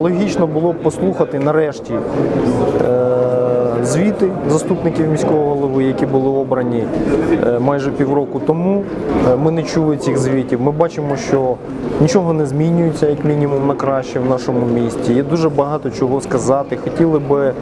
Логічно було послухати нарешті е, звіти заступників міського голови, які були обрані е, майже півроку тому. Е, Ми не чули цих звітів. Ми бачимо, що нічого не змінюється, як мінімум, на краще в нашому місті. Є дуже багато чого сказати. Хотіли би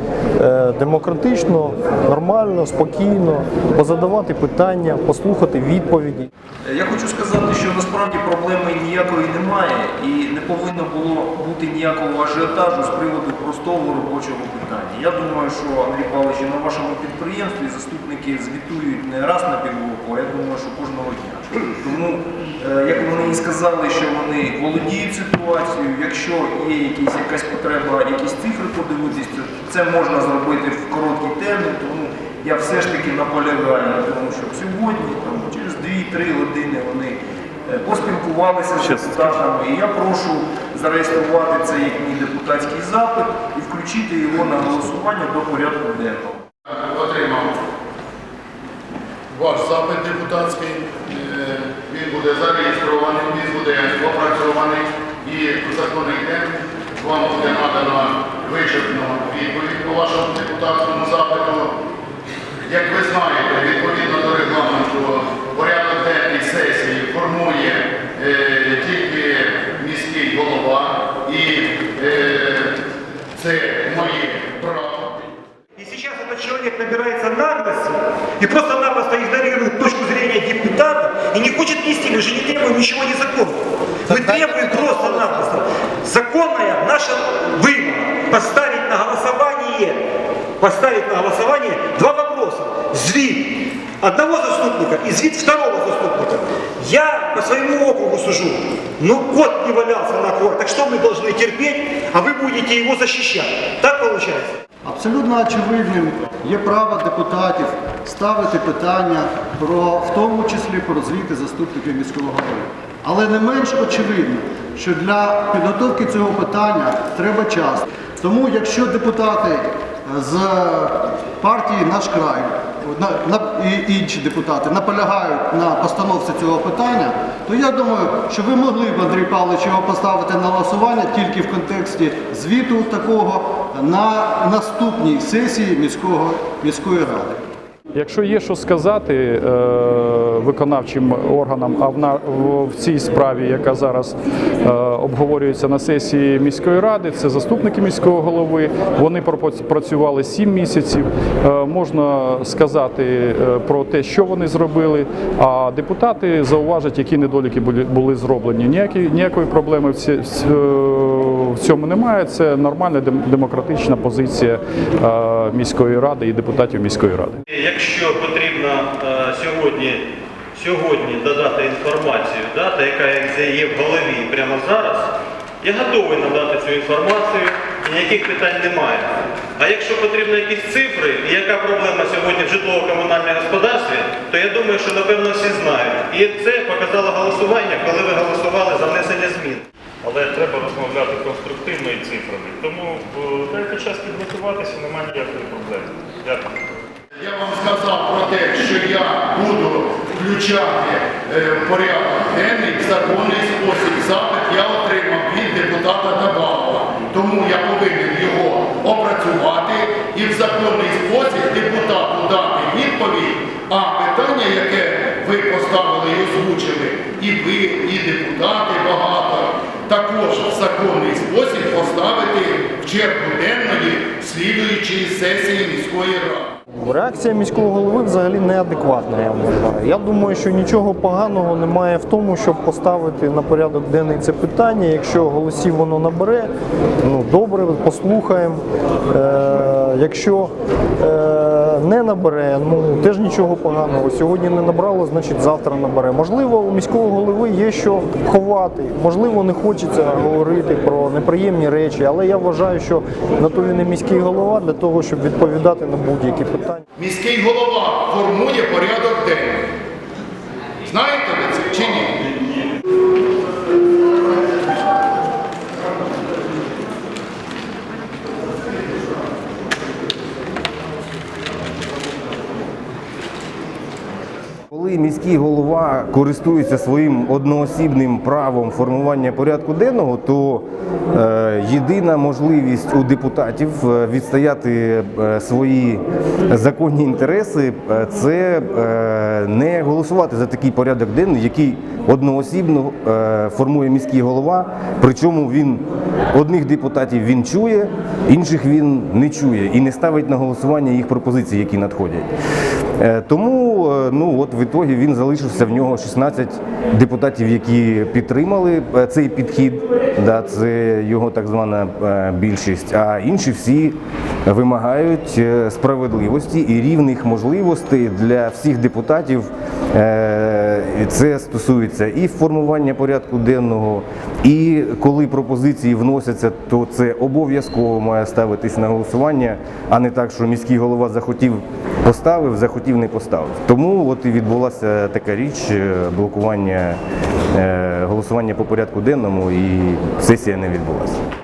е, демократично, нормально, спокійно позадавати питання, послухати відповіді. Я хочу сказати, що насправді проблеми ніякої немає і не повинно було бути ніякого ажіотажу з приводу простого робочого питання. Я думаю, що Андрій Павлович, і на вашому підприємстві заступники звітують не раз на півроку, а я думаю, що кожного дня. Тому, е, як вони і сказали, що вони володіють ситуацією, якщо є якісь, якась потреба, якісь цифри подивитись, то це можна зробити в короткий термін. Тому я все ж таки наполягаю на тому, щоб сьогодні, там, через 2-3 години вони поспілкувалися з депутатами. І я прошу зареєструвати це як мій депутатський запит і включити його на голосування до порядку денного. Отримав ваш запит депутатський. Е, Він буде зареєстрований, він буде опрацьований і в законний день вам буде надано вичерпну відповідь по вашому депутатському запиту. Як ви знаєте, И сейчас этот человек набирается наглости и просто-напросто игнорирует точку зрения депутата и не хочет нести, мы же не требуем ничего незаконного. Мы требуем просто-напросто законная наша вымога поставить на голосование, поставить на голосование два вопроса. Звит одного заступника и звит второго заступника. Я по своему округу сужу. Ну, кот не валялся на кор, так что мы должны терпеть, а вы будете его защищать. Так получается? Абсолютно очевидним є право депутатів ставити питання про, в тому числі про звіти заступників міського голови. Але не менш очевидно, що для підготовки цього питання треба час. Тому якщо депутати з партії Наш край на, на- і інші депутати наполягають на постановці цього питання, то я думаю, що ви могли б, Андрій Павлович, його поставити на голосування тільки в контексті звіту такого на наступній сесії міського, міської ради. Якщо є що сказати е, виконавчим органам, а в, цій справі, яка зараз е, обговорюється на сесії міської ради, це заступники міського голови. Вони працювали 7 місяців. Е, можна сказати про те, що вони зробили. А депутати зауважать, які недоліки були, зроблені. Ніякої проблеми в, ці, в цьому немає. Це нормальна демократична позиція е, міської ради і депутатів міської ради. Якщо потрібно е, сьогодні, сьогодні додати інформацію, да, та яка є в голові прямо зараз, я готовий надати цю інформацію, і ніяких питань немає. А якщо потрібно якісь цифри, і яка проблема сьогодні в житлово-комунальному господарстві, то я думаю, що напевно всі знають. І це показало голосування, коли ви голосували за внесення змін. Але треба розмовляти конструктивно і цифрами. Тому е, дайте час підготуватися, немає ніякої проблеми. Дякую. Я вам сказав про те, що я буду включати е, в порядок денний в законний спосіб. Запит я отримав від депутата Табалова. Тому я повинен його опрацювати і в законний спосіб депутату дати відповідь. А питання, яке ви поставили і озвучили, і ви, і депутати багато, також в законний спосіб поставити в чергу денної слідуючої сесії міської ради. Реакція міського голови взагалі неадекватна, я вважаю. Я думаю, що нічого поганого немає в тому, щоб поставити на порядок денний це питання. Якщо голосів воно набере, ну добре, послухаємо. Е, якщо е, не набере, ну теж нічого поганого. Сьогодні не набрало, значить завтра набере. Можливо, у міського голови є що ховати, можливо, не хочеться говорити про неприємні речі, але я вважаю, що на то він і міський голова для того, щоб відповідати на будь-які питання. Міський голова формує порядок денний. Знаєте ви це чи ні? Голова користується своїм одноосібним правом формування порядку денного, то е, єдина можливість у депутатів е, відстояти е, свої законні інтереси це не голосувати за такий порядок денний, який одноосібно формує міський голова. Причому він одних депутатів він чує, інших він не чує і не ставить на голосування їх пропозиції, які надходять. Е, Тому е, ну от в ітогі він залишився в нього 16 депутатів, які підтримали е, цей підхід. Да, це його так звана більшість. А інші всі вимагають справедливості і рівних можливостей для всіх депутатів. Це стосується і формування порядку денного, і коли пропозиції вносяться, то це обов'язково має ставитись на голосування, а не так, що міський голова захотів поставив, захотів не поставив. Тому от і відбулася така річ е, блокування е, голосування по порядку денному, і сесія не відбулася.